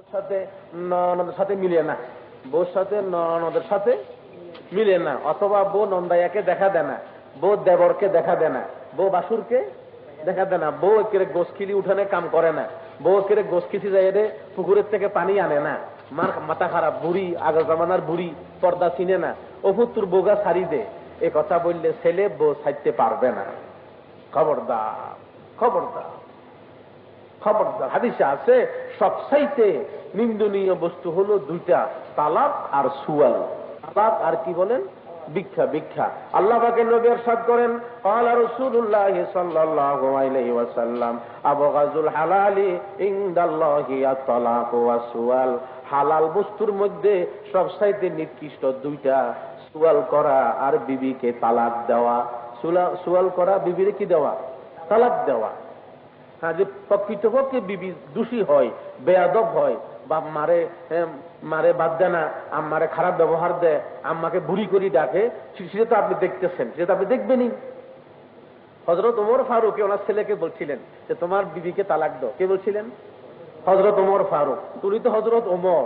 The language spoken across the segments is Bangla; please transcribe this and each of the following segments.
বউর সাথে ননদের সাথে মিলে না। বউর সাথে ননদের সাথে মিলে না। অথবা বউ দেখা দেয় না। বউ দেবরকে দেখা দেয় না। বউ বাসুরকে দেখা দেয় না। বউ গোসখিলি উঠানে কাম করে না। বউ রে পুকুরের থেকে পানি আনে না। মার মাথা খারাপ, বুড়ি, আগের জামানার বুড়ি, পর্দা চিনে না। অভুত তোর বোগা ছাড়ি দে। এ কথা বললে ছেলে বউ ছাড়তে পারবে না। খবরদার খবরদার। খবরদার হাদিসে আছে সবসাইতে নিন্দনীয় বস্তু হলো দুইটা তালাক আর সুয়াল তালাক আর কি বলেন ভিক্ষা ভিক্ষা আল্লাহ পাকে নবী ارشاد করেন قال رسول الله صلى الله عليه وسلم ابغض الحلال عند الله الطلاق والسؤال হালাল বস্তুর মধ্যে সবসাইতে নিকৃষ্ট দুইটা সুয়াল করা আর বিবিকে তালাক দেওয়া সুলা- সুয়াল করা বিবিরে কি দেওয়া তালাক দেওয়া হ্যাঁ যে প্রকৃতপক্ষে বিবি দোষী হয়, বেয়াদব হয় বা মারে মারে বাদ দেয় না, আম্মারে খারাপ ব্যবহার দেয়, আম্মাকে বুড়ি করি ডাকে সেটা তো আপনি দেখতেছেন, সেটা তো আপনি দেখবেনই। হজরত ওমর ফারুক ওনার ছেলেকে বলছিলেন যে, তোমার বিবিকে তালাক দাও। কে বলছিলেন? হজরত ওমর ফারুক। তুমি তো হজরত ওমর,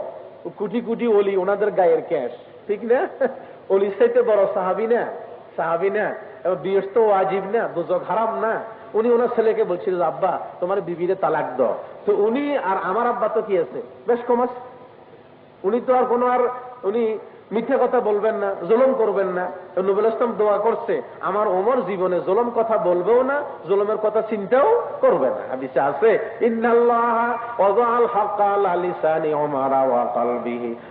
কুটি কুটি অলি ওনাদের গায়ের ক্যাশ, ঠিক না? অলি সাইতে বড় সাহাবি না সাহাবি না। এবার বিয়ের তো আজীব না, দুজক হারাম না। উনি ওনার ছেলেকে বলছিল, আব্বা, তোমার বিবিরে তালাক দ তো উনি আর আমার আব্বা তো কি আছে? বেশ কমাস উনি তো আর কোনো আর, উনি মিথ্যা কথা বলবেন না, জুলম করবেন না। নবুল ইসলাম দোয়া করছে, আমার ওমর জীবনে জুলম কথা বলবেও না, জুলমের কথা চিন্তাও করবে না। হাদিসে আছে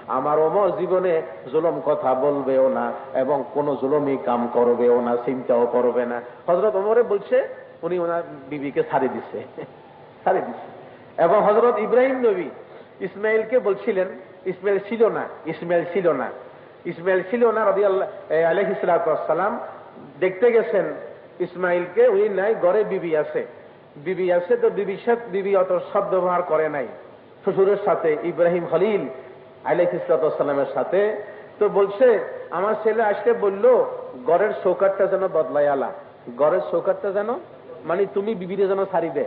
আমার ওমর জীবনে জুলম কথা বলবেও না এবং কোন জুলমি কাম করবেও না, চিন্তাও করবে না। হযরত ওমরে বলছে, উনি ওনার বিবিকে ছাড়ি দিছে। ছাড়ি দিছে। এবং হযরত ইব্রাহিম নবী ইসমাইলকে বলছিলেন, ইসমাইল ছিল না, ইসমাইল ছিল না। ইসমাইল ছিল না রবি আল্লাহ আলহিসাম দেখতে গেছেন ইসমাইলকে, উনি নাই, ঘরে বিবি আছে। বিবি আছে তো সাথে, বিবি অত সদ ব্যবহার করে নাই। শ্বশুরের সাথে, ইব্রাহিম খলিল আলহিসামের সাথে। তো বলছে, আমার ছেলে আসতে বলল, ঘরের চৌকাটটা যেন বদলাই আলা। ঘরের চৌকাটটা যেন মানে তুমি বিবিরে যেন সারি দে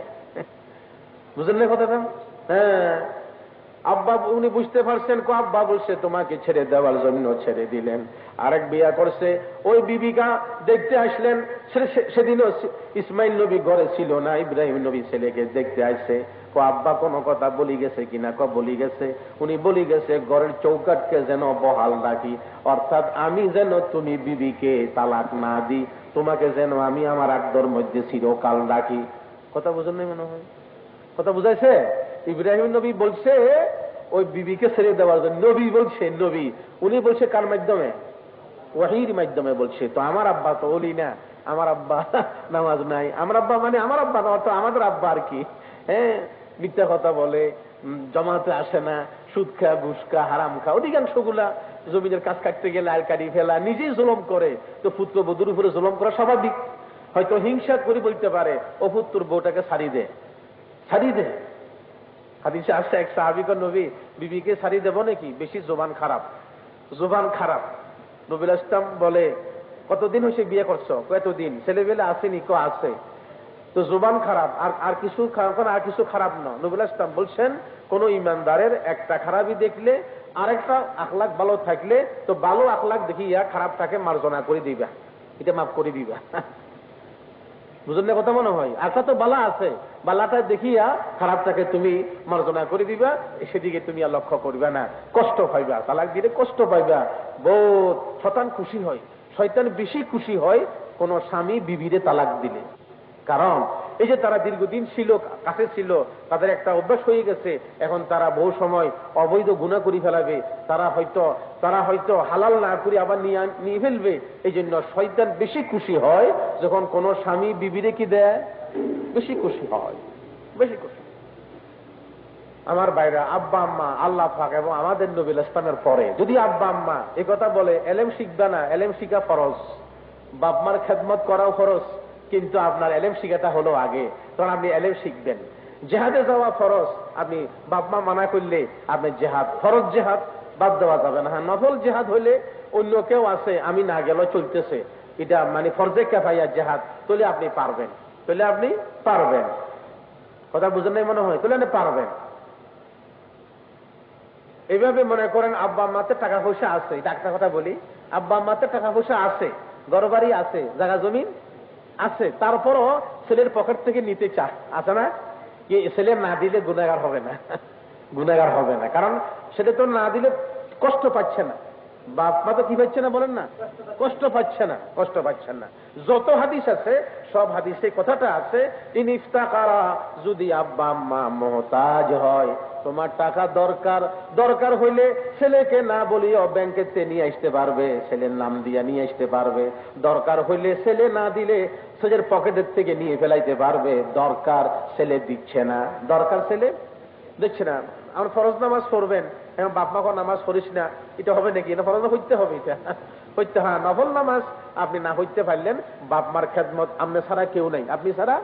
বুঝলেন কথাটা? হ্যাঁ। আব্বা, উনি বুঝতে পারছেন, কো, আব্বা বলছে, তোমাকে ছেড়ে দেওয়ার জন্য ছেড়ে দিলেন। আরেক বিয়া করছে। ওই বিবিকা দেখতে আসলেন সেদিনও ইসমাইল নবী ঘরে ছিল না, ইব্রাহিম নবী ছেলেকে দেখতে আসছে। কো, আব্বা, কোনো কথা বলি গেছে কিনা? ক, বলি গেছে। উনি বলি গেছে, ঘরের চৌকাটকে যেন বহাল রাখি। অর্থাৎ আমি যেন তুমি বিবিকে তালাক না দিই, তোমাকে যেন আমি আমার আকদর মধ্যে চিরকাল রাখি। কথা বুঝেন মনে হয়? কথা বুঝাইছে? ইব্রাহিম নবী বলছে, ওই বিবিকে ছেড়ে দেওয়ার জন্য। নবী বলছে, নবী। উনি বলছে, কার মাধ্যমে? ওয়াহির মাধ্যমে বলছে। তো আমার আব্বা তো ওলি না। আমার আব্বা নামাজ নাই। আমার আব্বা মানে আমার আব্বা না, অর্থাৎ আমাদের আব্বা আর কি। হ্যাঁ মিথ্যা কথা বলে জমাতে আসে না। সুদ খা, ঘুষ খা, হারাম খা, অধিকাংশগুলা জমিনের কাজ কাটতে গেলে আর কাটি ফেলা, নিজেই জুলম করে। তো পুত্র বধুর উপরে জুলম করা স্বাভাবিক। হয়তো হিংসা করে বলতে পারে ও পুত্র বউটাকে ছাড়ি দে। ছাড়ি দে। হাদিসে আসছে, এক সাহাবিক নবী বিবিকে ছাড়ি দেব নাকি? বেশি জোবান খারাপ। জোবান খারাপ। নবীল ইসলাম বলে, কতদিন হয়েছে বিয়ে করছ? কতদিন ছেলেবেলে আসেনি কো আছে। তো জোবান খারাপ। আর আর কিছু আর কিছু খারাপ না। নবীল ইসলাম বলছেন, কোন ইমানদারের একটা খারাপই দেখলে, আরেকটা আখলাখ ভালো থাকলে, তো ভালো আখলাখ দেখিয়া খারাপটাকে মার্জনা করে দিবা। এটা মাফ করে দিবা। বুঝলে কথা মনে হয়? আশা তো বালা আছে? বালাটা দেখিয়া খারাপটাকে তুমি মার্জনা করে দিবা, সেদিকে তুমি আর লক্ষ্য করবে না। কষ্ট পাইবা, তালাক দিলে কষ্ট পাইবা। বহুত শতান খুশি হয়। শয়তান বেশি খুশি হয় কোন স্বামী বিবিরে তালাক দিলে। কারণ এই যে তারা দীর্ঘদিন ছিল, কাছে ছিল, তাদের একটা অভ্যাস হয়ে গেছে, এখন তারা বহু সময় অবৈধ গুণা করে ফেলাবে, তারা হয়তো তারা হয়তো হালাল না করে আবার নিয়ে ফেলবে। এই জন্য শয়তান বেশি খুশি হয় যখন কোন স্বামী বিবিরে কি দেয়, বেশি খুশি হয়, বেশি খুশি আমার বাইরা আব্বা, আম্মা, আল্লাহ পাক এবং আমাদের নবীল ইসলামের পরে, যদি আব্বা, আম্মা কথা বলে, এলেম শিখবে না, এলেম শিখা ফরজ বাপমার খেদমত করাও ফরজ কিন্তু আপনার এলেম শিখাটা হলো আগে। কারণ আপনি এলেম শিখবেন। জেহাদে যাওয়া ফরজ। আপনি বাপমা মানা করলে আপনি জেহাদ। ফরজ জেহাদ বাদ দেওয়া যাবে না। হ্যাঁ নফল জেহাদ হলে অন্য কেউ আছে, আমি না গেলেও চলতেছে। এটা মানে ফরজে কেফাইয়া জেহাদ। তাহলে আপনি পারবেন। তাহলে আপনি পারবেন। কথা বুঝেন নাই মনে হয়? তাহলে আপনি পারবেন। এইভাবে মনে করেন, আব্বা আম্মাতে টাকা পয়সা আছে। এটা একটা কথা বলি। আব্বা আম্মাতে টাকা পয়সা আছে। ঘরবাড়ি আছে। জায়গা জমিন আছে। তারপরও ছেলের পকেট থেকে নিতে চা আছে না? কি ছেলে না দিলে গুণাগার হবে না? গুণাগার হবে না। কারণ সেটা তো না দিলে কষ্ট পাচ্ছে না। বাপ মা তো কি পাচ্ছে না বলেন না? কষ্ট পাচ্ছে না, কষ্ট পাচ্ছেন না। যত হাদিস আছে, সব হাদিসে কথাটা আছে ইন ইফতাকারা, যদি আব্বা আম্মা মহতাজ হয়, তোমার টাকা দরকার। দরকার হইলে ছেলেকে না বলিও ব্যাংকে নিয়ে আসতে পারবে, ছেলের নাম দিয়ে নিয়ে আসতে পারবে। দরকার হইলে ছেলে না দিলে ছেলের পকেটের থেকে নিয়ে ফেলাইতে পারবে, দরকার ছেলে দিচ্ছে না। দরকার ছেলে দেখছে না। আমার ফরজ নামাজ পড়বেন, এখন বাপ মাকে নামাজ পড়িস না, এটা হবে নাকি? এটা ফরজ হইতে হবে এটা। হইতে হ্যাঁ। নফল নামাজ আপনি না হইতে পারলেন, বাপ মার খেদমত আপনি ছাড়া কেউ নাই। আপনি ছাড়া?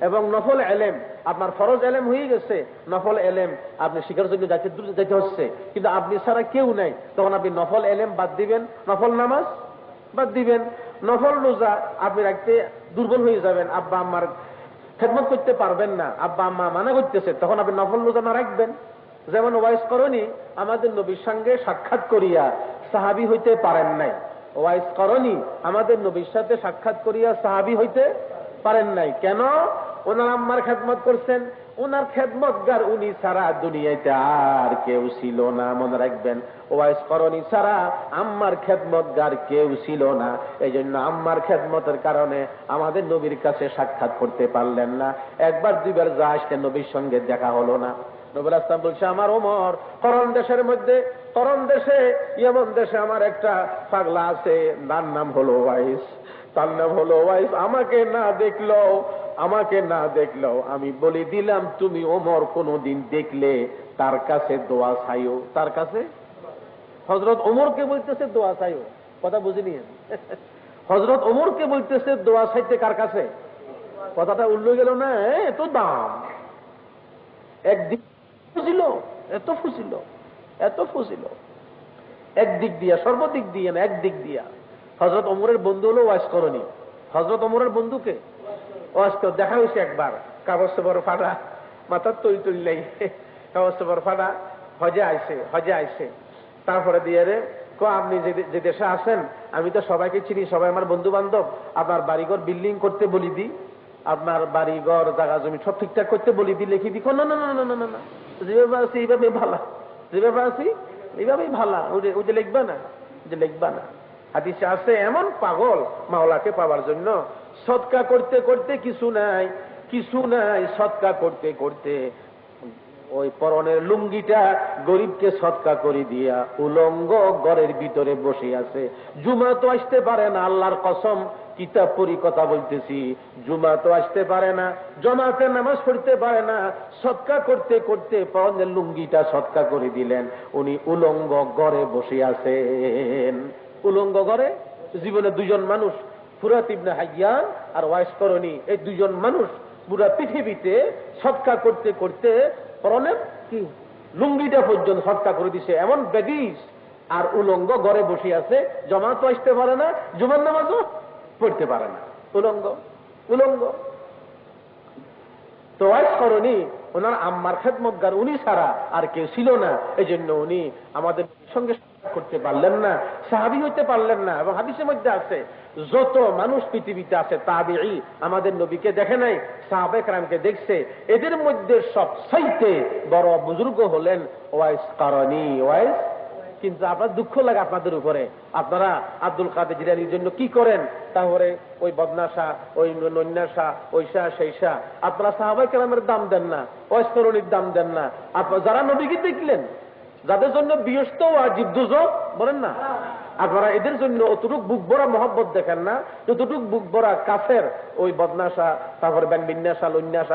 এবং নফল এলেম, আপনার ফরজ এলেম হয়ে গেছে। নফল এলেম, আপনি শিকার জন্য যাইতে দূরে যেতে হচ্ছে। কিন্তু আপনি ছাড়া কেউ নাই। তখন আপনি নফল এলেম বাদ দিবেন, নফল নামাজ বাদ দিবেন। নফল রোজা আপনি রাখতে দুর্বল হয়ে যাবেন, আব্বা আম্মার খেদমত করতে পারবেন না, আব্বা আম্মা মানা করতেছে, তখন আপনি নফল রোজা না রাখবেন। যেমন ওয়াইস করনি, আমাদের নবীর সঙ্গে সাক্ষাৎ করিয়া সাহাবি হইতে পারেন নাই। ওয়াইস করনি, আমাদের নবীর সাথে সাক্ষাৎ করিয়া সাহাবি হইতে পারেন নাই। কেন? ওনার আম্মার খেদমত করছেন। ওনার খেদমতগার উনি সারা দুনিয়াতে আর কেউ ছিল না, মনে রাখবেন। ওয়াইস করনি ছাড়া আম্মার খেদমতগার কেউ ছিল না। এই জন্য আম্মার খেদমতের কারণে আমাদের নবীর কাছে সাক্ষাৎ করতে পারলেন না। একবার দুইবার যা আসতে নবীর সঙ্গে দেখা হলো না। নবুল আসলাম বলছে, আমার ওমর, করণ দেশের মধ্যে, করণ দেশে, ইয়েমন দেশে আমার একটা পাগলা আছে। তার নাম হলো ওয়াইস। তার নাম হলো ওয়াইস। আমাকে না দেখল আমাকে না দেখল আমি বলে দিলাম, তুমি ওমর কোনদিন দেখলে তার কাছে দোয়া চাইও। তার কাছে? হজরত ওমরকে বলতেছে, দোয়া চাইও। কথা বুঝিনি হজরত ওমরকে বলতেছে, দোয়া চাইতে কার কাছে? কথাটা উল্লে গেল, না এত দাম। একদিক ফুছিল এত ফুসিল, এত ফুছিল একদিক দিয়া, সর্বদিক দিয়ে না, একদিক দিয়া। হজরত অমরের বন্ধু হলো ওয়াজ করনি হজরত অমরের বন্ধুকে কর দেখা হয়েছে একবার। কাগজ বড় ফাটা মাথার তৈরি তৈরি লাই। কাগজ বড় ফাটা হজে আইসে হজে আইসে তারপরে দিয়ে রে, কো, আপনি যে- দেশে আসেন আমি তো সবাইকে চিনি, সবাই আমার বন্ধু বান্ধব আপনার বাড়িঘর বিল্ডিং করতে বলি দিই আপনার বাড়ি ঘর জায়গা, জমি সব ঠিকঠাক করতে বলি দি, লিখি দি। না না না না না না যেভাবে আছি এইভাবে ভালো। যেভাবে আছি, এইভাবেই ভালা। ওই যে লিখবা না, যে লিখবা না। হাদিসে আছে, এমন পাগল মাওলাকে পাওয়ার জন্য সৎকা করতে করতে কিছু নাই কিছু নাই, সৎকা করতে করতে। ওই পরনের লুঙ্গিটা গরিবকে সৎকা করে দিয়া উলঙ্গ ঘরের ভিতরে বসে আছে। জুমা তো আসতে পারে না, আল্লাহর কসম, কিতাব পড়ি কথা বলতেছি। জুমা তো আসতে পারে না, জমাতে নামাজ পড়তে পারে না, সৎকা করতে করতে পরনের লুঙ্গিটা সৎকা করে দিলেন। উনি উলঙ্গ ঘরে বসে আছেন। উলঙ্গ ঘরে? জীবনে দুজন মানুষ ফুরাত ইবনে হাইয়ান আর ওয়াইস করণী। এই দুজন মানুষ পুরা পৃথিবীতে সৎকা করতে করতে পরনের কি? লুঙ্গিটা পর্যন্ত সৎকা করে দিছে। এমন বেদিস আর উলঙ্গ ঘরে বসে আছে জমা তো আসতে পারে না জুমার নামাজও পড়তে পারে না। উলঙ্গ উলঙ্গ। তো করণী ওনার আম্মার খেদমতগার উনি ছাড়া আর কেউ ছিল না। এই জন্য উনি আমাদের সঙ্গে করতে পারলেন না, সাহাবি হইতে পারলেন না এবং হাদিসের মধ্যে আছে, যত মানুষ পৃথিবীতে আছে, তাবিঈ আমাদের নবীকে দেখে নাই সাহাবে রামকে দেখছে, এদের মধ্যে সব সাইতে বড় বুজুর্গ হলেন ওয়াইস কারণী। ওয়াইস? কিন্তু আপনার দুঃখ লাগে আপনাদের উপরে। আপনারা আব্দুল কাদের জিলানির জন্য কি করেন? তাহলে ওই বদনাশা, ওই নন্যাসা ওইসা সেইসা আপনারা সাহাবাই কেরামের দাম দেন না ওয়াস্তরণীর দাম দেন না। আপনার যারা নবীকে দেখলেন যাদের জন্য বিয়স্ত আজীব দুজক বলেন না? আপনারা এদের জন্য অতটুক বুক ভরা মহব্বত দেখেন না যতটুক বুক ভরা কাফের ওই বদনাশা তারপরে ব্যান বিন্যাসা লন্যাসা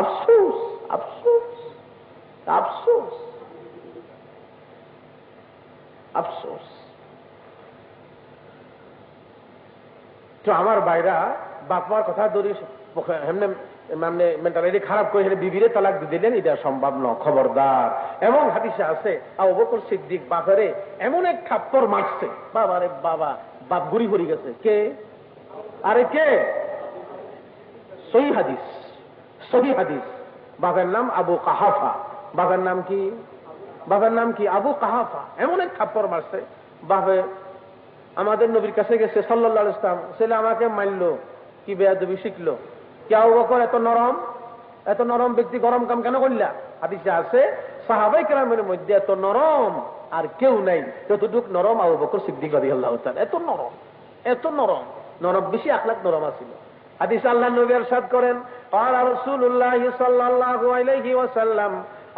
আফসুস আফসুস আফসোস আফসোস। তো আমার বাইরা বাপমার কথা ধরি এমনি মানে মেন্টালিটি খারাপ করে হেলে বিবিরে তালাক দিলেন, এটা সম্ভব ন খবরদার। এমন হাদিসে আছে, আবু বকর সিদ্দিক বাপেরে এমন এক থাপ্পর মারছে বাবা রে বাবা, বাপ গুড়ি হরি গেছে। কে? আরে কে? সহি হাদিস সহি হাদিস। বাপের নাম আবু কাহাফা। বাপের নাম কি? বাপের নাম কি? আবু কাহাফা। এমন এক থাপ্পর মারছে, বাপে আমাদের নবীর কাছে গেছে সাল্লাহ ইসলাম ছেলে আমাকে মারলো, কি বেয়াদবি শিখলো। কেউ এত নরম এত নরম ব্যক্তি গরম কাম কেন করলা? হাদিসে আছে, সাহাবাই কেরামের মধ্যে এত নরম আর কেউ নাই। যতটুক নরম আবু বকর সিদ্দিক আদি আল্লাহ এত নরম এত নরম। নরম, বেশি আখলাখ নরম আছিল। হাদিস আল্লাহ নবী আরশাদ করেন আর রাসূলুল্লাহ সাল্লাল্লাহু আলাইহি ওয়াসাল্লাম,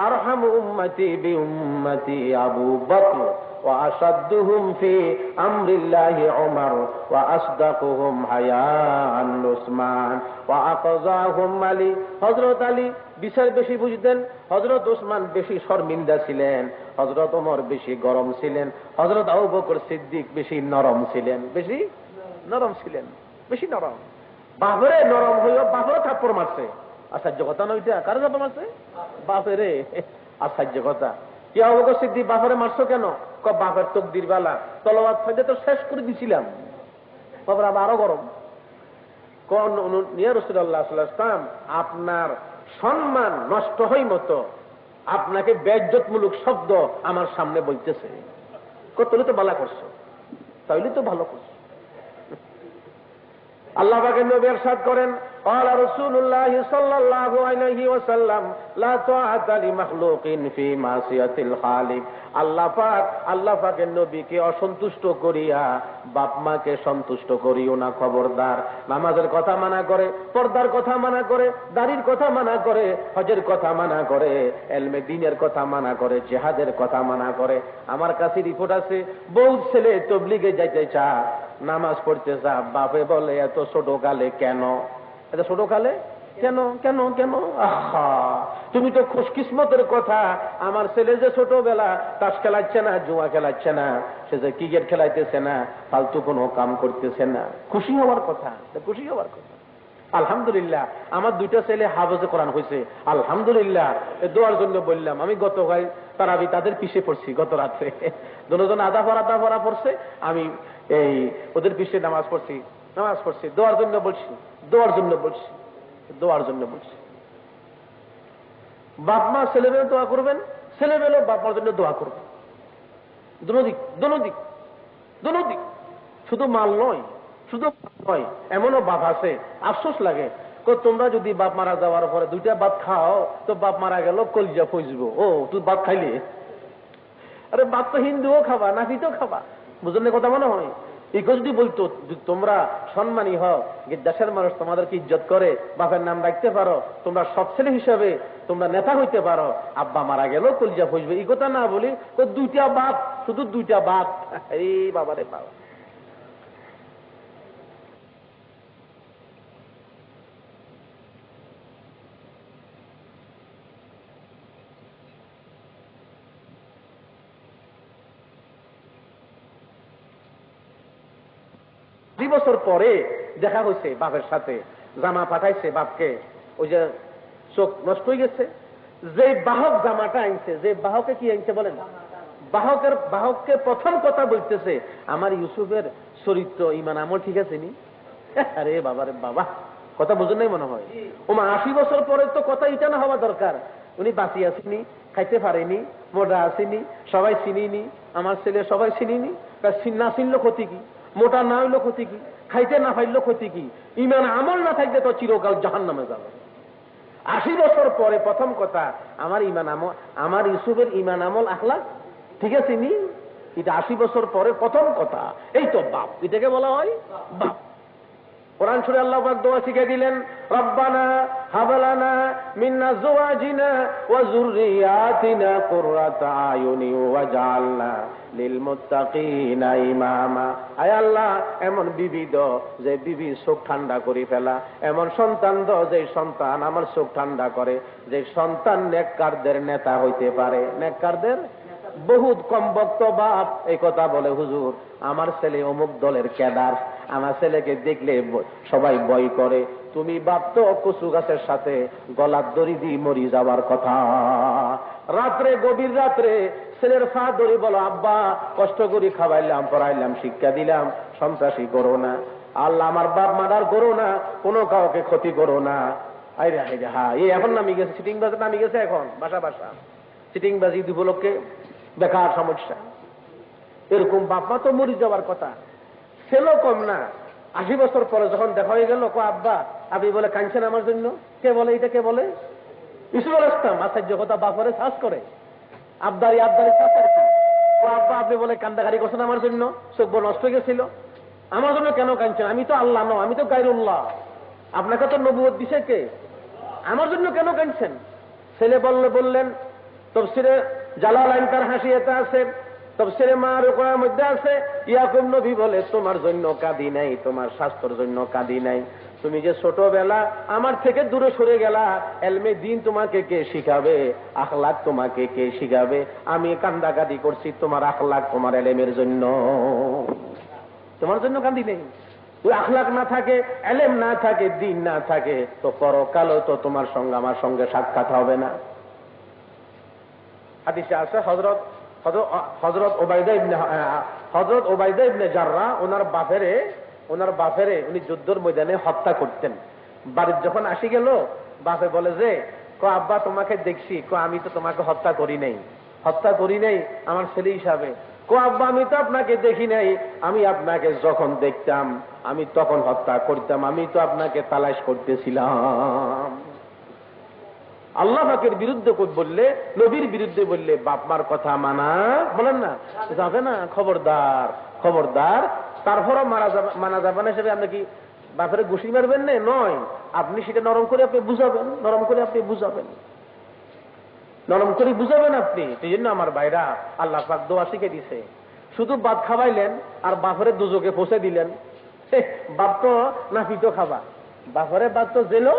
আরহামু উম্মতি বি উম্মতি আবু বকর। بكر واشدهم في امر الله عمر واصدقهم حياء عثمان واقضاهم علي হযরত আলী বিচার বেশি বুঝতেন হযরত ওসমান বেশি শর্মিন্দা ছিলেন হযরত ওমর বেশি গরম ছিলেন হযরত আবু বকর সিদ্দিক বেশি নরম ছিলেন বেশি নরম ছিলেন বেশি নরম বাপরে নরম হইও বাপরে থাপ্পড় মারছে আশ্চর্য কথা না ওইটা কারো থাপ্পড় মারছে বাপেরে আশ্চর্য কথা কি অবগত সিদ্ধি বাপরে মারছো কেন ক বাপের তকদির বালা। তলবাদ ফাইদে তো শেষ করে দিছিলাম। বাবার আবার আরও গরম। কন নিয়ার রসুল্লাহ ইসলাম আপনার সম্মান নষ্ট হই মতো আপনাকে ব্যজ্যতমূলক শব্দ আমার সামনে বলতেছে কতলে তো বালা করছ? তাইলে তো ভালো করছ। আল্লাহ নবী আর সাদ করেন قال رسول الله صلى الله عليه وسلم لا طاعة لمخلوق في معصية الخالق আল্লাহ পাক আল্লাহ পাকের নবীকে অসন্তুষ্ট করিয়া বাপ মাকে সন্তুষ্ট করিও না খবরদার নামাজের কথা মানা করে পর্দার কথা মানা করে দাড়ির কথা মানা করে হজের কথা মানা করে এলমে দিনের কথা মানা করে জেহাদের কথা মানা করে আমার কাছে রিপোর্ট আছে বহু ছেলে তবলিগে যাইতে চা নামাজ পড়তে চা বাপে বলে এত ছোট কালে কেন এত ছোট কালে কেন কেন কেন? আহা, তুমি তো খুশকিসমতের কথা। আমার ছেলে যে ছোটবেলা তাস খেলাচ্ছে না, জুয়া খেলাচ্ছে না, সে যে ক্রিকেট খেলাইতেছে না, ফালতু কোনো কাম করতেছে না। খুশি হওয়ার কথা খুশি হওয়ার কথা। আলহামদুলিল্লাহ, আমার দুইটা ছেলে হাফজে কোরআন হয়েছে আলহামদুলিল্লাহ দোয়ার জন্য বললাম, আমি গত ভাই তারা আমি তাদের পিছে পড়ছি গত রাত্রে। দুজন আদা ভরা আদা ভরা পড়ছে, আমি এই ওদের পিছে নামাজ পড়ছি। নামাজ পড়ছি, দোয়ার জন্য বলছি, দোয়ার জন্য বলছি, দোয়ার জন্য বলছি। বাপ, মা, ছেলে মেয়ে দোয়া করবেন, ছেলে মেয়ে বাপ, মার জন্য দোয়া করবেন। দুদিক দুদিক দুদিক শুধু মাল নয়, শুধু নয়, এমনও বাপ আছে, আফসোস লাগে। তোমরা যদি বাপ মারা যাওয়ার পরে দুইটা ভাত খাও, তো বাপ মারা গেল, কলিজা ফইজবো ও, তুই ভাত খাইলে? আরে বাপ তো হিন্দুও খাবা নাফিতেও খাবা। বুঝলেন কথা মনে হয়? এই যদি বলতো তোমরা সম্মানী হও, যে দেশের মানুষ তোমাদেরকে ইজ্জত করে, বাপের নাম রাখতে পারো, তোমরা সব ছেলে হিসাবে, তোমরা নেতা হইতে পারো, আব্বা মারা গেল কলিজা ফসবে এই কথা না বলি তো দুইটা বাপ, শুধু দুইটা বাপ। এই বাবারে বাবা। দুই বছর পরে দেখা হয়েছে বাপের সাথে। জামা পাঠাইছে বাপকে। ওই যে চোখ নষ্ট হয়ে গেছে। যে বাহক জামাটা আনছে, যে বাহকে কি আনছে বলেন? বাহকের, বাহককে প্রথম কথা বলতেছে, আমার ইউসুফের চরিত্র ইমান আমল ঠিক আছে নি? আরে বাবারে বাবা, কথা বুঝুন নাই মনে হয়? ও মা আশি বছর পরে তো কথা এটা না হওয়া দরকার। উনি বাঁচি আসেনি খাইতে পারেনি মোটা আসেনি সবাই চিনিনি, আমার ছেলে সবাই চিনিনি না চিনলো ক্ষতি কি? মোটা না হইল ক্ষতি কি? খাইতে না পাইলো ক্ষতি কি? ইমান আমল না থাকলে তো চিরকাল জাহান নামে যাবে। আশি বছর পরে প্রথম কথা, আমার ইমান আমল, আমার ইউসুফের ইমান আমল আখলা ঠিক আছে নি? এটা আশি বছর পরে প্রথম কথা। এই তো বাপ, এটাকে বলা হয় বাপ। কোরআন সুরে আল্লাহ দোয়া শিখে দিলেন, রব্বানা হাবলানা মিন্না জওয়াজিনা ওয়া যুররিয়াতিনা কুররাতা আয়ুনি ওয়াজআলনা লিল মুত্তাকিনা ইমামা। আয় আল্লাহ, এমন বিবি দ, যে বিবি ঠান্ডা করে ফেলা। এমন সন্তান দ, যে সন্তান আমার চোখ ঠান্ডা করে। যে সন্তান নেককারদের নেতা হইতে পারে। নেককারদের? বহুত কম বক্ত বাপ এই কথা বলে হুজুর, আমার ছেলে অমুক দলের কেদার আমার ছেলেকে দেখলে সবাই বই করে। তুমি বাপ তো কচু গাছের সাথে গলার দড়ি দিয়ে মরি যাবার কথা। রাত্রে, গভীর রাত্রে ছেলের ফা দড়ি বলো, আব্বা, কষ্ট করি খাওয়াইলাম, পড়াইলাম, শিক্ষা দিলাম, সন্ত্রাসী করো না। আল্লাহ আমার বাপ মাদার করো না, কোনো কাউকে ক্ষতি করো না। আইরে এখন নামি গেছে সিটিং বাজে নামি গেছে এখন, বাসা বাসা। সিটিং বাজি উপলক্ষে বেকার সমস্যা। এরকম বাপমা তো মরি যাওয়ার কথা। ছেলেও কম না। আশি বছর পরে যখন দেখা হয়ে গেল কো আব্বা, আপনি বলে কাঁদছেন আমার জন্য? কে বলে এটা কে বলে? ইসুফুল ইসলাম আশ্চর্য কথা, বাপরে, শ্বাস করে। আবদারি আবদারি, শ্বাস আর কি আব্বা, আপনি বলে কান্দাকারি করছেন আমার জন্য? চোখ নষ্ট হয়ে গেছিল। আমার জন্য কেন কাঁদছেন? আমি তো আল্লাহ নয় আমি তো গাইরুল্লাহ আপনাকে তো নবুয়ত দিছে কে? আমার জন্য কেন কাঁদছেন? ছেলে বললে, বললেন, তফসিরে জালাল আইন তার হাসি এটা আছে। তফসিরে মার করার মধ্যে আছে, ইয়াকুব নবী বলে, তোমার জন্য কাঁদি নাই, তোমার স্বাস্থ্যের জন্য কাঁদি নাই। তুমি যে ছোটবেলা আমার থেকে দূরে সরে গেলা, এলমে দিন তোমাকে কে শিখাবে? আখলাক তোমাকে কে শিখাবে? আমি কান্দাকাটি করছি, তোমার আখলাক তোমার এলেমের জন্য। তোমার জন্য কান্দি নেই। ওই আখলাক না থাকে, এলেম না থাকে, দিন না থাকে, তো পরকালও তো তোমার সঙ্গে, আমার সঙ্গে সাক্ষাৎ হবে না। হাদিসে আছে হজরত হজরত ওবায়দা ইবনে হজরত ওবায়দা ইবনে জাররা ওনার বাপেরে ওনার বাপেরে উনি যুদ্ধর ময়দানে হত্যা করতেন। বাড়ির যখন আসি গেল, বাপে বলে যে, ক আব্বা, তোমাকে দেখছি। ক আমি তো তোমাকে হত্যা করি নাই। হত্যা করি নাই আমার ছেলে হিসাবে। কো আব্বা, আমি তো আপনাকে দেখি নাই। আমি আপনাকে যখন দেখতাম, আমি তখন হত্যা করতাম। আমি তো আপনাকে তালাশ করতেছিলাম। আল্লাহ পাকের বিরুদ্ধে বললে, নবীর বিরুদ্ধে বললে, বাপ মার কথা মানা। বলেন না, যাবে না, খবরদার খবরদার। তারপরও মারা যাবে, মানা যাবে না হিসেবে আপনি কি বাপের ঘুষি মারবেন না? নয়। আপনি সেটা নরম করে আপনি বুঝাবেন, নরম করে আপনি বুঝাবেন। নরম করে বুঝাবেন আপনি সেই জন্য আমার ভাইরা আল্লাহ পাক দোয়া শিখে দিছে। শুধু বাদ খাওয়াইলেন আর বাপরে দুজকে পৌঁছে দিলেন। বাপ তো না পিটো খাবা। বাপরে বাদ তো জেলো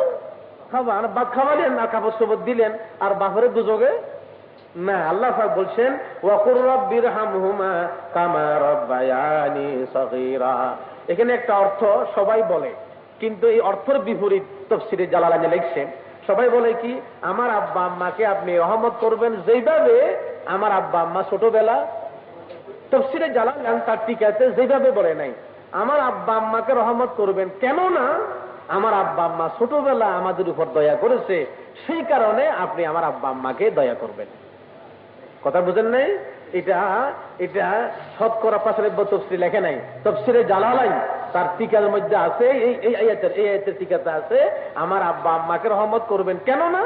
খাবা আর বাদ খাওয়ালেন আর কাপড় সবর দিলেন, আর বাপরে দুজকে, না, আল্লাহ পাক বলছেন এখানে একটা অর্থ সবাই বলে, কিন্তু এই অর্থের বিপরীত তফসিরে জালালানে লিখছেন, সবাই বলে কি, আমার আব্বা আম্মাকে আপনি রহমত করবেন যেইভাবে আমার আব্বা আম্মা ছোটবেলা, তফসিরে জালালান তার টিকাতে যেভাবে বলে নাই, আমার আব্বা আম্মাকে রহমত করবেন কেন না আমার আব্বা আম্মা ছোটবেলা আমাদের উপর দয়া করেছে, সেই কারণে আপনি আমার আব্বা আম্মাকে দয়া করবেন। কথা বুঝেন নাই? এটা এটা শতকরা পাশারেব্য তফসির লেখে নাই। তফসিরে জালালাই তার টিকার মধ্যে আছে, এই এই আয়াতের এই আয়াতের টিকাতে আছে, আমার আব্বা আম্মাকে রহমত করবেন। কেন না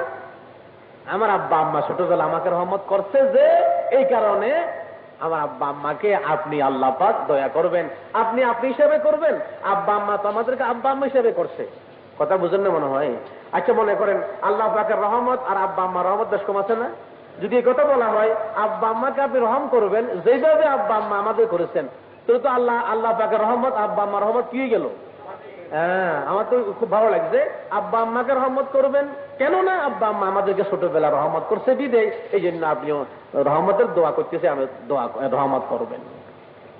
আমার আব্বা আম্মা ছোটবেলা আমাকে রহমত করছে যে, এই কারণে আমার আব্বা আম্মাকে আপনি আল্লাহ পাক দয়া করবেন। আপনি আপনি হিসাবে করবেন। আব্বা আম্মা তো আমাদেরকে আব্বা আম্মা হিসাবে করছে। কথা বুঝেন না মনে হয়? আচ্ছা মনে করেন, আল্লাহ পাকের রহমত আর আব্বা আম্মা রহমত দশ কম আছে না? যদি এই কথা বলা হয়, আব্বা আম্মাকে আপনি রহম করবেন, যেভাবে আব্বা আম্মা আমাদের করেছেন, তাহলে তো আল্লাহ আল্লাহ পাকের রহমত, আব্বা আম্মা রহমত কি গেল? আমার তো খুব ভালো লাগছে। আব্বা আম্মাকে রহমত করবেন। কেন না আব্বা আম্মা আমাদেরকে ছোটবেলা রহমত করছে বিদেয় এই জন্য আপনিও রহমতের দোয়া করতেছে, আমি দোয়া রহমত করবেন।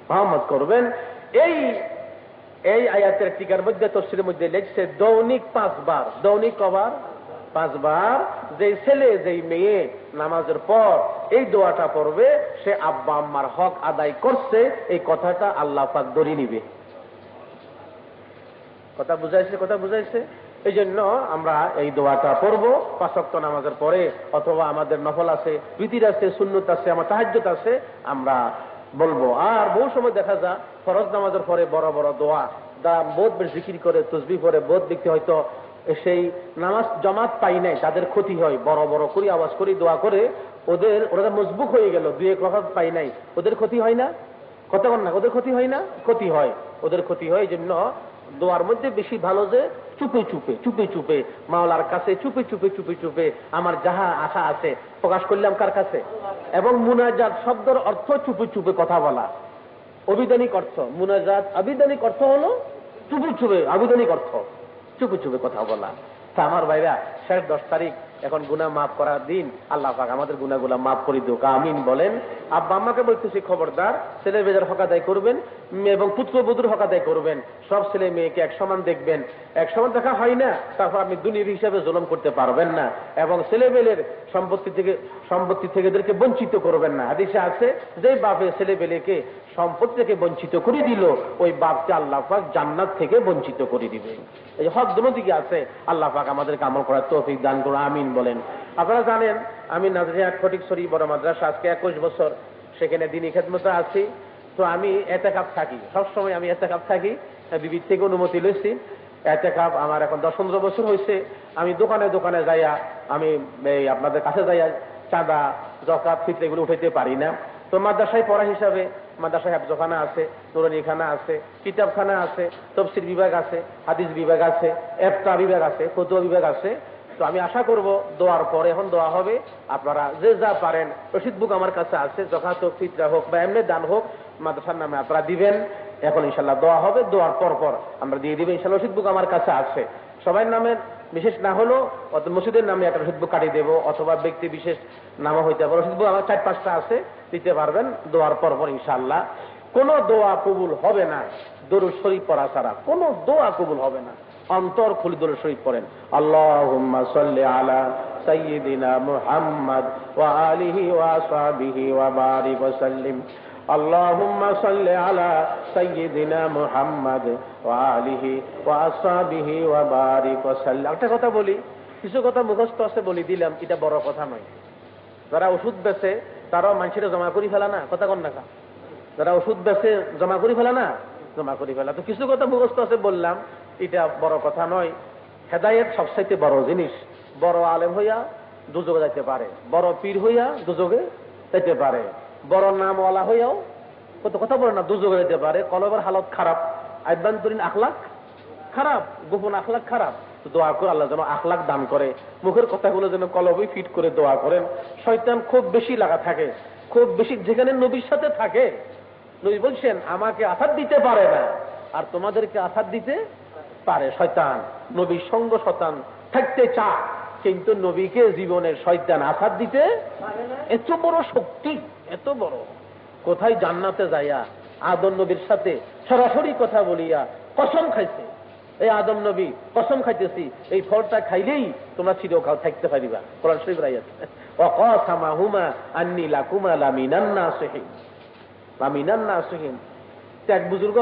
রহমত করবেন। এই এই আয়াতের টিকার মধ্যে, তফসিলের মধ্যে লিখছে, দৈনিক পাঁচবার। দৈনিক কবার? পাঁচবার। যে ছেলে, যেই মেয়ে নামাজের পর এই দোয়াটা পড়বে, সে আব্বা আম্মার হক আদায় করছে। এই কথাটা আল্লাহ পাক ধরে নিবে। কথা বুঝাইছে কথা বুঝাইছে। এই জন্য আমরা এই দোয়াটা পড়ব। পাঁচক্ত নামাজের পরে অথবা আমাদের নফল আছে, বিতির আছে, সুন্নত আছে, আমার তাহাজ্জত আছে, আমরা বলব। আর বহু সময় দেখা যায়, ফরজ নামাজের পরে বড় বড় দোয়া দা বোধ জিকির করে তসবি করে বোধ ব্যক্তি হয়তো সেই নামাজ জমাত পাই নাই তাদের ক্ষতি হয়, বড় বড় করি আওয়াজ করি, দোয়া করে, ওদের, ওরা মজবুক হয়ে গেল, দুই এক রকম পাই নাই। ওদের ক্ষতি হয় না? বল না, ওদের ক্ষতি হয় না? ক্ষতি হয়। ওদের ক্ষতি হয় এই জন্য দোয়ার মধ্যে বেশি ভালো যে চুপে চুপে চুপে চুপে, মাওলার কাছে চুপে চুপে চুপে চুপে আমার যাহা আশা আছে প্রকাশ করলাম কার কাছে? এবং মুনাজাত শব্দের অর্থ চুপে চুপে কথা বলা। অবিধানিক অর্থ। মুনাজাত আবিধানিক অর্থ হলো চুপে চুপে আবিধানিক অর্থ। চুপে চুপে কথা বলা। তা আমার ভাইরা, শেষ দশ তারিখ এখন গুনা মাফ করার দিন আল্লাহ পাক আমাদের গুনাগুলা মাফ করে দিও আমিন বলেন। আব্বা আম্মাকে বলতেছি, খবরদার, ছেলে বেজার হক আদায় করবেন এবং পুত্র বধুর হক আদায় করবেন, সব ছেলে মেয়েকে এক সমান দেখবেন। এক সমান দেখা হয় না, তারপর আপনি দুনিয়ার হিসাবে জুলুম করতে পারবেন না এবং ছেলে বেলের সম্পত্তি থেকে সম্পত্তি থেকে এদেরকে বঞ্চিত করবেন না। হাদিসে আছে যে বাপে ছেলে বেলেকে সম্পদ থেকে বঞ্চিত করে দিল, ওই বাপকে আল্লাহ পাক জান্নাত থেকে বঞ্চিত করে দিবে। এই হক দুনো দিকে আছে, আল্লাহ পাক আমাদেরকে আমল করার তৌফিক দান করো আমিন বলেন। আপনারা জানেন, আমি নাজরিয়া ফটিকছড়ি বড় মাদ্রাসা, আজকে একুশ বছর, সেখানে দিনী খেদমতে আছি। তো আমি এতে কাপ থাকি, সবসময় আমি এতে কাপ থাকি বিবির থেকে অনুমতি লইছি। এতে কাপ আমার এখন দশ পনেরো বছর হয়েছে আমি দোকানে দোকানে যাইয়া, আমি এই আপনাদের কাছে যাইয়া চাঁদা, জকাত ফিতরে এগুলো উঠাইতে পারি না। তো মাদ্রাসায় পড়া হিসাবে মাদ্রাসায় হাফজখানা আছে, নুরানিখানা আছে, কিতাবখানা আছে, তফসির বিভাগ আছে, হাদিস বিভাগ আছে এফতা বিভাগ আছে, ফতুয়া বিভাগ আছে। তো আমি আশা করব দোয়ার পরে এখন দোয়া হবে। আপনারা যে যা পারেন, রশিদ বুক আমার কাছে আছে হোক ফিতরা হোক বা এমনি দান হোক, মাদ্রাসার নামে আপনারা দিবেন। এখন ইনশাল্লাহ দোয়া হবে, দোয়ার পর পর আমরা দিয়ে দিবেন ইনশাল্লাহ রশিদ বুক আমার কাছে আছে। সবাই নামের বিশেষ না হলেও অত মসজিদের নামে একটা রশিদ বুক কাটিয়ে দেবো, অথবা ব্যক্তি বিশেষ নামও হইতে পারে। রশিদ বুক আমার চার পাঁচটা আছে। দিতে পারবেন দোয়ার পর পর ইনশাল্লাহ কোন দোয়া কবুল হবে না দরুদ শরীফ পড়া ছাড়া কোন দোয়া কবুল হবে না অন্তর খুলে দরুদ শরীফ পড়েন আল্লাহুম্মা সাল্লি আলা সাইয়্যিদিনা মুহাম্মদ ওয়া আলিহি ওয়া আসহাবিহি ওয়া বারিক ওয়া সাল্লিম اللهم صل على سيدنا محمد وآله وأصحابه وبارك وسلم একটা কথা বলি কিছু কথা মুখস্থ আছে বলি দিলাম এটা বড় কথা নয় যারা ওষুধ বেচে তারাও মানুষের জমা করি ফেলা না, কথা কন না যারা ওষুধ বেচে জমা করি ফেলা না, জমা করি ফেলা। তো কিছু কথা মুখস্থ আছে বললাম, এটা বড় কথা নয়। হেদায়েত সবচাইতে বড় জিনিস। বড় আলেম হইয়া দুযোগে যাইতে পারে। বড় পীর হইয়া দুযোগে যাইতে পারে। বড় নামওয়ালা হইয়াও কত কথা বলে না দুযোগে যেতে পারে। কলবের হালত খারাপ, আভ্যন্তরীণ আখলাক খারাপ, গোপন আখলাক খারাপ। তো দোয়া করে আল্লাহ যেন আখলাক দান করে। মুখের কথাগুলো যেন কলবে ফিট করে দোয়া করেন। শয়তান খুব বেশি লাগা থাকে, খুব বেশি যেখানে নবীর সাথে থাকে, নবী বলছেন, আমাকে আঘাত দিতে পারে না। আর তোমাদেরকে আঘাত দিতে পারে শয়তান। নবীর সঙ্গ শতান থাকতে চা কিন্তু নবীকে জীবনের শয়তান আঘাত দিতে এত বড় শক্তি, এত বড়। কোথায় জান্নাতে যাইয়া আদম নবীর সাথে সরাসরি কথা বলিয়া কসম খাইছে। এই আদম নবী, কসম খাইতেছি, এই ফলটা খাইলেই তোমরা চিরকাল থাকতে পারিবা। কোরআন শরীফ রাইয়াত ওয়াকাসামাহুমা আন্নি লাকুমা লামিনান নাসিহিন লামিনান নাসিহিন তো এক বুজুর্গ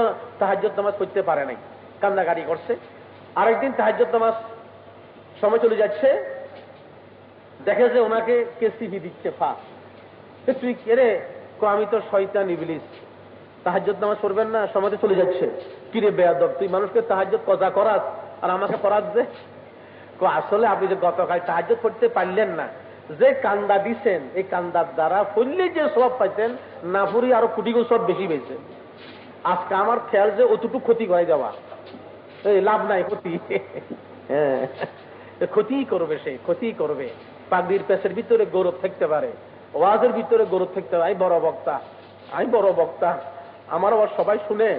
নামাজ পারে নাই করছে। আরেকদিন নামাজ সময় চলে যাচ্ছে, দেখে যে ওনাকে কে দিচ্ছে, ফা। তুই কে আমি তো শয়তান ইবলিস। তাহাজ্জত নামাজ পড়বেন না, সমাজে চলে যাচ্ছে। কিরে বেয়াদব, তুই মানুষকে তাহাজ্জত কজা করাস? আর আমাকে করাস যে? আসলে আপনি যে গতকাল তাহাজ্জত পড়তে পারলেন না, যে কান্দা দিছেন, এই কান্দার দ্বারা ফুললে যে সব পাইছেন না ফুরি আরও কোটি সব বেশি পেয়েছে আজকে আমার খেয়াল যে অতটুকু ক্ষতি করে যাওয়া এই লাভ নাই, ক্ষতি। হ্যাঁ। ক্ষতি করবে সে ক্ষতি করবে। পাগড়ির পেশের ভিতরে গৌরব থাকতে পারে, ওয়াজের ভিতরে গৌরব থাকতে পারে। আমি বড় বক্তা আমি বড় বক্তা। আমার আবার সবাই শুনে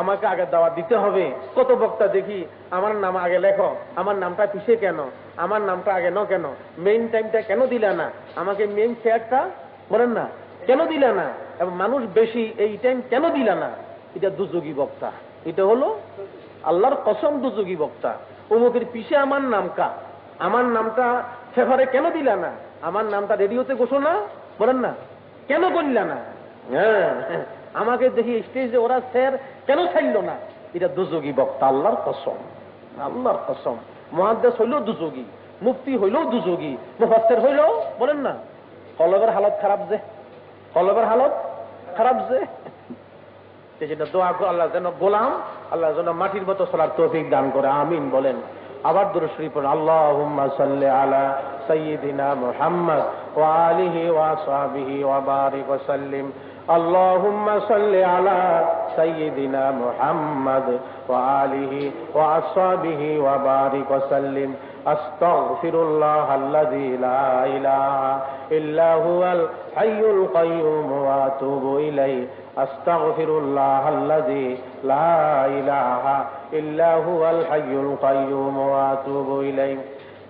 আমাকে আগে দাওয়া দিতে হবে। কত বক্তা দেখি, আমার নাম আগে লেখো, আমার নামটা পিছিয়ে কেন, আমার নামটা আগে ন কেন মেইন টাইমটা কেন দিলে না? আমাকে মেইন চেয়ারটা বলেন না, কেন দিলে না? এবং মানুষ বেশি এই টাইম কেন দিলে না? এটা দুযোগী বক্তা। এটা হলো আল্লাহর কসম দুযোগী বক্তা। অমুকের পিছে আমার নাম কা? আমার নামটা ফেভারে কেন দিলা না? আমার নামটা রেডিওতে ঘোষণা বলেন না, কেন করলা না? হ্যাঁ আমাকে দেখি স্টেজে ওরা স্যার কেন ছাড়ল না? এটা দুযোগী বক্তা, আল্লাহর কসম আল্লাহর কসম। মহাদ্দেশ হইলেও দুযোগী, মুফতি হইলেও দুযোগী মুফাসের হইলেও, বলেন না, কলবের হালত খারাপ যে, কলবের হালত খারাপ যে। এই জন্য দোয়া আল্লাহ যেন গোলাম, আল্লাহ যেন মাটির মতো চলার তৌফিক দান করে, আমিন বলেন। আবার দূর শরীফ আল্লাহ সাল্লি আলা সঈদিনা মুহাম্মদ ওয়ালিহি ওয়া সাহাবিহি ওয়া বারিক ওয়া সাল্লিম। আল্লাহুম্মা সাল্লি আলা سيدنا محمد وآله وأصحابه وبارك وسلم. أستغفر الله الذي لا إله إلا هو الحي القيوم وأتوب إليه. أستغفر الله الذي لا إله إلا هو الحي القيوم وأتوب إليه.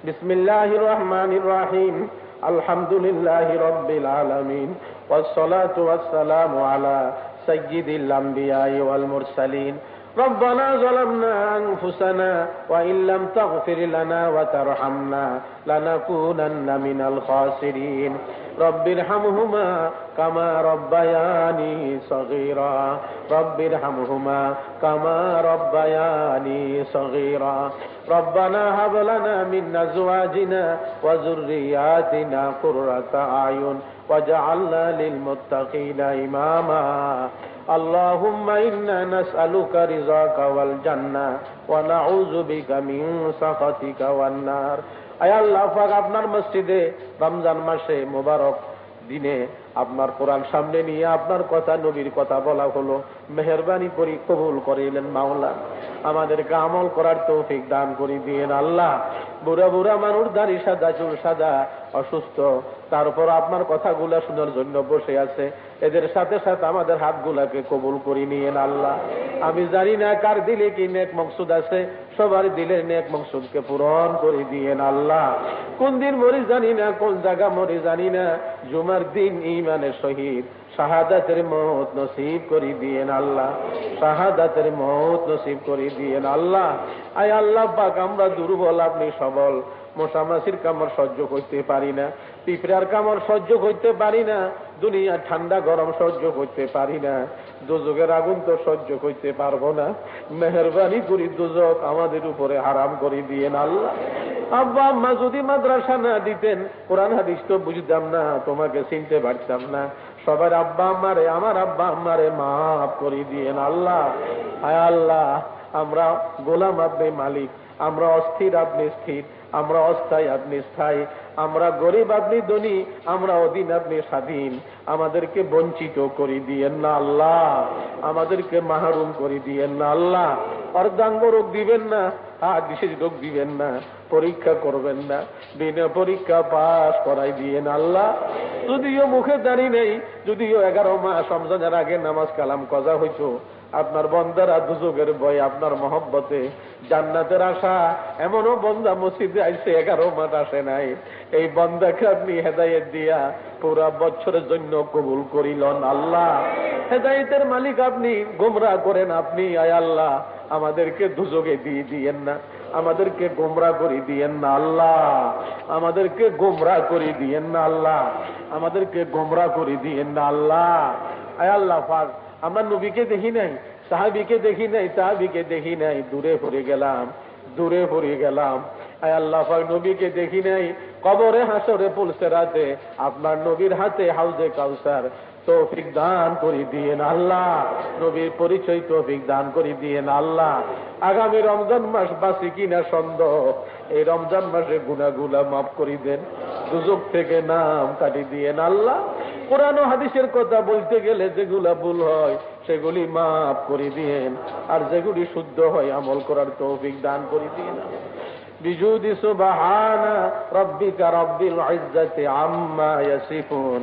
بسم الله الرحمن الرحيم. الحمد لله رب العالمين. والصلاة والسلام على سيد الأنبياء والمرسلين. ربنا ظلمنا أنفسنا وإن لم تغفر لنا وترحمنا لنكونن من الخاسرين. رب ارحمهما كما ربياني صغيرا. رب ارحمهما كما ربياني صغيرا. ربنا هب لنا من أزواجنا وذرياتنا قرة أعين وجعلنا للمتقين إماما. اللهم إنا نسألك رضاك والجنة ونعوذ بك من سخطك والنار. আয় আল্লাহ আপনার মসজিদে রমজান মাসে মোবারক দিনে আপনার কোরআন সামনে নিয়ে আপনার কথা, নবীর কথা বলা হলো। মেহরবানি করি, কবুল করিলেন মাওলা। আমাদেরকে আমল করার তৌফিক দান করে, দিয়েন আল্লাহ। বুড়া বুড়া মানুষ, দাড়ি সাদা, চুল সাদা, অসুস্থ। তারপর আপনার কথাগুলা শোনার জন্য বসে আছে। এদের সাথে সাথে আমাদের হাতগুলাকে কবুল করে, নিয়েন আল্লাহ। আমি জানি না কার দিলে কি নেক মকসুদ আছে। সবার দিলে নেক মকসুদকে পূরণ করে দিয়েন আল্লাহ। কোন দিন মরি জানি না, কোন জায়গা মরি জানি না। জুমার দিন ইমানের শহীদ শাহাদাতের মত নসিব করি দিয়েন আল্লাহ। শাহাদাতের মত নসিব করি দিয়েন আল্লাহ। আয় আল্লাহ পাক, আমরা দুর্বল, আপনি সবল। মশামাসির কামড় সহ্য করতে পারি না। পিঁপড়ার কামড় সহ্য করতে পারি না। দুনিয়া ঠান্ডা গরম সহ্য করতে পারি না। দুযোগের আগুন তো সহ্য করতে পারব না। মেহরবানি করি দুজক আমাদের উপরে হারাম করে দিয়েন আল্লাহ। আব্বা, আম্মা যদি মাদ্রাসা না দিতেন, কোরআন হাদিস তো বুঝতাম না, তোমাকে চিনতে পারতাম না। সবার আব্বা, আম্মারে, আমার আব্বা, আম্মারে মাফ করে দিয়েন আল্লাহ। হায় আল্লাহ, আমরা গোলাম আপনি মালিক, আমরা অস্থির আপনি স্থির। আমরা অস্থায়ী আপনি স্থায়ী, আমরা গরিব আপনি ধনী, আমরা অধীন আপনি স্বাধীন। আমাদেরকে বঞ্চিত করে দিয়েন না আল্লাহ। আমাদেরকে মাহরুম করে দিয়েন না আল্লাহ। অর্ধাঙ্গ রোগ দিবেন না হাত বিশেষ রোগ দিবেন না, পরীক্ষা করবেন না, বিনা পরীক্ষা পাস করাই দিয়েন আল্লাহ। যদিও মুখে দাঁড়িয়ে নেই, যদিও এগারো মাস রমজানের আগে নামাজ কালাম কজা হইতো আপনার বন্দারা দুযোগের বই আপনার মহব্বতে জান্নাতের আশা এমনও বন্দা মসজিদে আইসে এগারো মাস আসে নাই। এই বন্দাকে আপনি হেদায়েত দিয়া পুরা বছরের জন্য কবুল করিলন আল্লাহ। হেদায়েতের মালিক আপনি গোমরা করেন আপনি, আয় আল্লাহ। আমাদেরকে দুযোগে দিয়ে দিয়েন না, আমাদেরকে গোমরা করে দিয়েন না আল্লাহ। আমাদেরকে গোমরা করে দিয়েন না আল্লাহ। আমাদেরকে গোমরা করে দিয়েন না আল্লাহ। আয় আল্লাহ পাক আমরা নবীকে দেখি নাই, সাহাবিকে দেখি নাই, সাহাবিকে দেখি নাই। দূরে পড়ে গেলাম, দূরে পড়ে গেলাম। আয় আল্লাহ, পাক নবীকে দেখি নাই। কবরে হাসরে পুলসে রাতে, আপনার নবীর হাতে হাউজে কাউসার। তৌফিক দান করি দিয়েন আল্লাহ। নবীর পরিচয় তৌফিক দান করি দিয়েন আল্লাহ। আগামী রমজান মাস বাসি কিনা সন্দেহ, এই রমজান মাসে গুনাগুলা মাফ করি দেন। দুজক থেকে নাম কাটি দিয়েন আল্লাহ। পুরানো হাদিসের কথা বলতে গেলে যেগুলা ভুল হয়, সেগুলি মাফ করে দিয়েন। আর যেগুলি শুদ্ধ হয়, আমল করার তৌফিক দান করে দিয়ে দিয়েন। বিজুদি সুবাহানা, রব্বিকা রব্বিল আম্মা ইয়াসিফুন।